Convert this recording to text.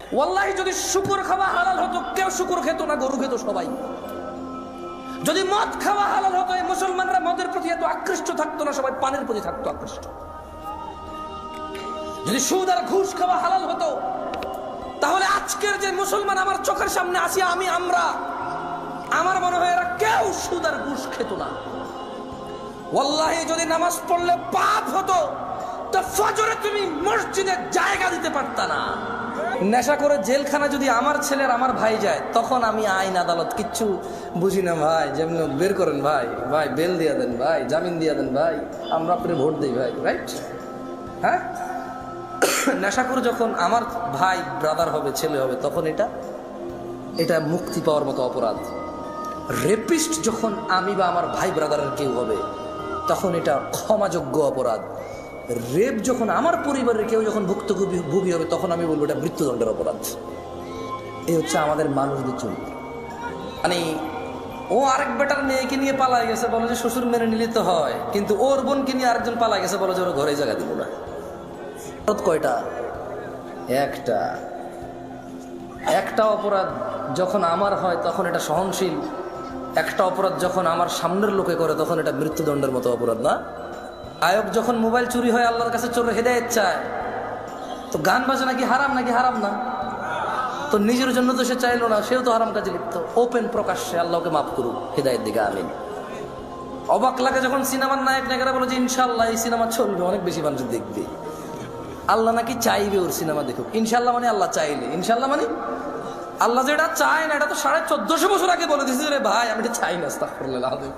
ওয়াল্লাহি, যদি শুকুর খাওয়া হালাল হতো, কেউ শুকুর খেত না, গরু খেত সবাই। যদি মদ খাওয়া হালাল হতো মুসলমানরা মদের প্রতি এত আকৃষ্ট থাকতো না, সবাই পানের প্রতি থাকতো আকৃষ্ট। যদি সুদ আর ঘুষ খাওয়া হালাল হতো, তাহলে আজকের যে মুসলমান আমার চোখের সামনে আসি, আমি, আমরা, আমার মনে হয় এরা কেউ সুদ আর ঘুষ খেত না। ওয়াল্লাহি, যদি নামাজ পড়লে পাপ হতো তো ফজরে তুমি মসজিদে জায়গা দিতে পারতা না। নেশা করে জেলখানা যদি আমার ছেলের আমার ভাই যায়, তখন আমি আইন আদালত কিচ্ছু বুঝি না ভাই। যেমন বের করেন ভাই ভাই বেল দিয়ে দেন ভাই, জামিন দিয়ে দেন ভাই, আমরা আপনি ভোট দিই ভাই রাইট হ্যাঁ? নেশা করে যখন আমার ভাই ব্রাদার হবে, ছেলে হবে, তখন এটা এটা মুক্তি পাওয়ার মতো অপরাধ। রেপিস্ট যখন আমি বা আমার ভাই ব্রাদারের কেউ হবে, তখন এটা ক্ষমাযোগ্য অপরাধ। রেপ যখন আমার পরিবারের কেউ যখন ভুক্তভোগী ভোগী হবে, তখন আমি বলব এটা মৃত্যুদণ্ডের অপরাধ। এই হচ্ছে আমাদের মানুষদের চরিত্র। মানে ও আরেক বেটার মেয়েকে নিয়ে পালায় গেছে, বলে যে শ্বশুর মেনে নিলে তো হয়, কিন্তু ওর বোনকে নিয়ে আরেকজন পালায় গেছে, বলে যে ওর ঘরে জায়গা দিব না। কয়টা? একটা। একটা অপরাধ যখন আমার হয়, তখন এটা সহনশীল। একটা অপরাধ যখন আমার সামনের লোকে করে, তখন এটা মৃত্যুদণ্ডের মতো অপরাধ না? আয়ক যখন মোবাইল চুরি হয়, আল্লাহর কাছে চোর হেদায়ত চায়। তো গান বাজনা কি হারাম নাকি হারাম না? তো নিজের জন্য তো সে চাইলো না, সেও তো হারাম কাজে লিপ্ত। ওপেন প্রকাশ্যে আল্লাহকে মাফ করুক। হেদায়ত দিকে আমিন। অবাক লাগে যখন সিনেমার নায়ক নায়িকারা বলে যে ইনশাল্লাহ এই সিনেমা চলবে, অনেক বেশি মানুষ দেখবে। আল্লাহ নাকি চাইবে ওর সিনেমা দেখুক। ইনশাল্লাহ মানে আল্লাহ চাইলে। ইনশাল্লাহ মানে আল্লাহ যেটা চায় না, এটা তো সাড়ে চোদ্দশো বছর আগে বলে দিয়েছে রে ভাই, আমি এটা চাই না, আস্তাগফিরুল্লাহ আলাদিম